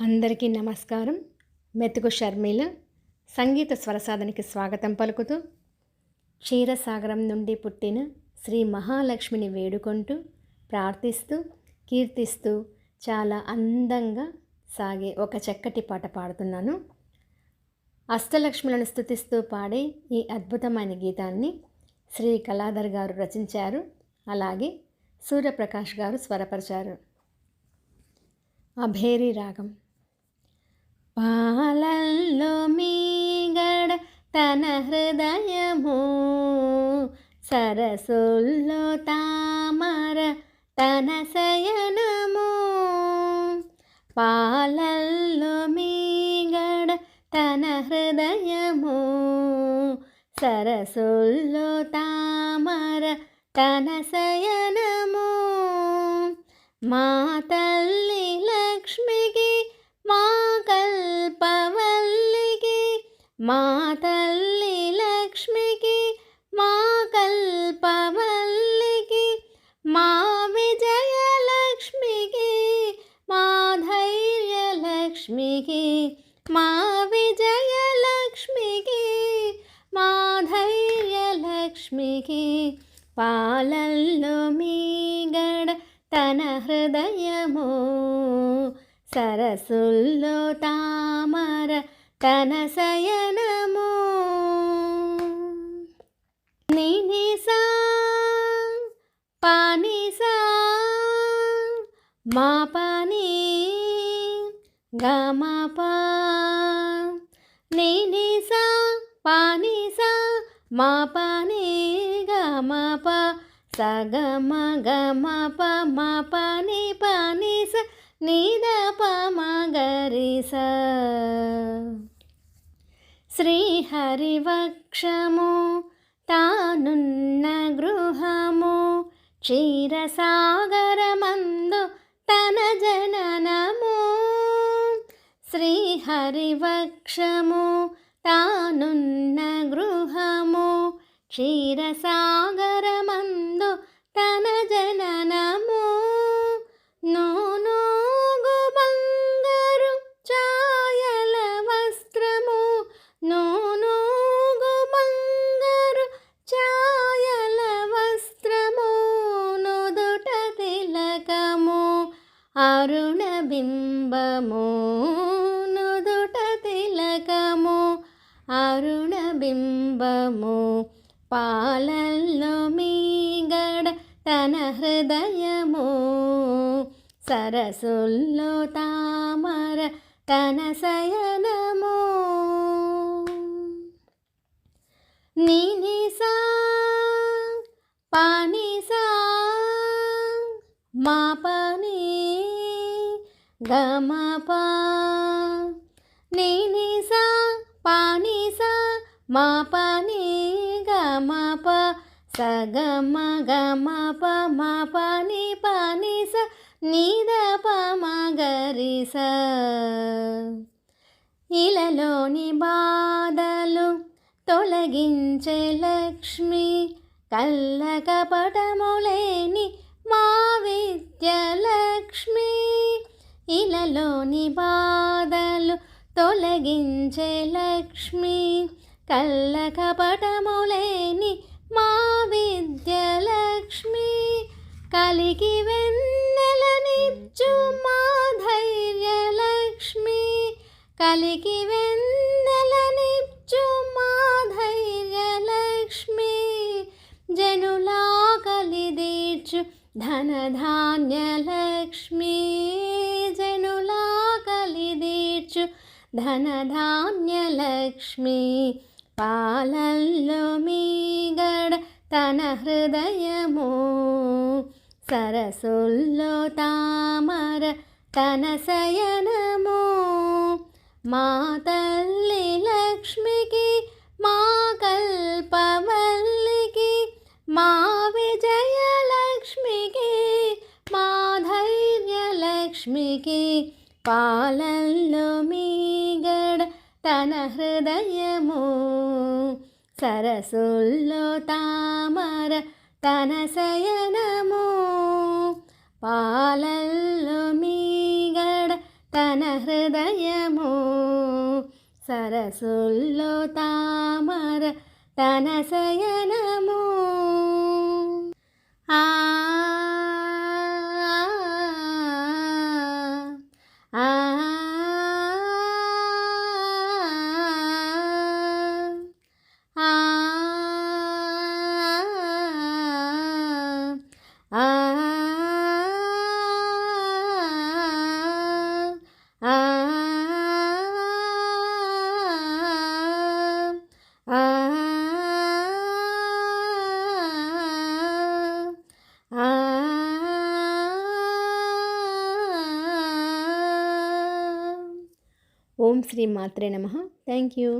అందరికీ నమస్కారం. మెతుకు షర్మిల సంగీత స్వరసాధనకి స్వాగతం పలుకుతూ క్షీరసాగరం నుండి పుట్టిన శ్రీ మహాలక్ష్మిని వేడుకుంటూ ప్రార్థిస్తూ కీర్తిస్తూ చాలా అందంగా సాగే ఒక చక్కటి పాట పాడుతున్నాను. అష్టలక్ష్ములను స్థుతిస్తూ పాడే ఈ అద్భుతమైన గీతాన్ని శ్రీ కళాధర్ గారు రచించారు. అలాగే సూర్యప్రకాష్ గారు స్వరపరిచారు. అభేరి రాగం. పాలల్లో మీగడ తన హృదయము సరసుల్లో తామర తన శయనము. పాలల్లో మీగడ తన హృదయము సరసుల్లో తామర తన శయనము. మాతల్ మా తల్లి లక్ష్మికి మా కల్పవల్లికి మా విజయలక్ష్మికి మా ధైర్యలక్ష్మికి మా విజయలక్ష్మికి మా ధైర్యలక్ష్మికి పాలల్లో మీగడ తన హృదయము సరసుల్లో తామర తన శయనము నినిసా పానిసా మా పాని గమపా నినిసా పానిసా మా పాని గమప సగమ గమ ప మా పాని పాని స నీద ప మగరి స శ్రీహరివక్షము తానున్న గృహము క్షీరసాగరమందు తన జననము. శ్రీహరివక్షము తానున్న గృహము క్షీరసాగర అరుణ బింబము పాలల్లో మీగడ తన హృదయము సరసుల్లో తామర తన శయనము నీనిసా పానిసా మా పని గమపా నీనిసా పానీస మా పని గమప సగమ గమప మా పని పానీస నీద ప మగరిస ఇలలోని బాధలు తొలగించే లక్ష్మి కల్లకపటములేని మా విద్యలక్ష్మి ఇలలోని బాధలు తొలగించే లక్ష్మి కళ్ళ కపటములేని మా విద్యలక్ష్మి కలికి వెన్నెలనిచ్చు మా ధైర్యలక్ష్మి కలికి వెన్నెలనిచ్చు మా ధైర్యలక్ష్మి జనులా కలిదీర్చు ధనధాన్యలక్ష్మి జనులా కలిదీర్చు ధనధాన్యలక్ష్మి పాలల్లో మీగడ తన హృదయము సరసుల్లో తామర తన శయనము మా తల్లి లక్ష్మికి మా కల్పవల్లికి మా విజయలక్ష్మికి మా ధైర్యలక్ష్మికి పాలల్లో మీగడ తన హృదయము సరసుల్లో తామర తన శయనము. పాలల్లో మీగడ తన హృదయము సరసుల్లో తామర తన శయనము. ఆ శ్రీ మాత్రే నమ. Thank you.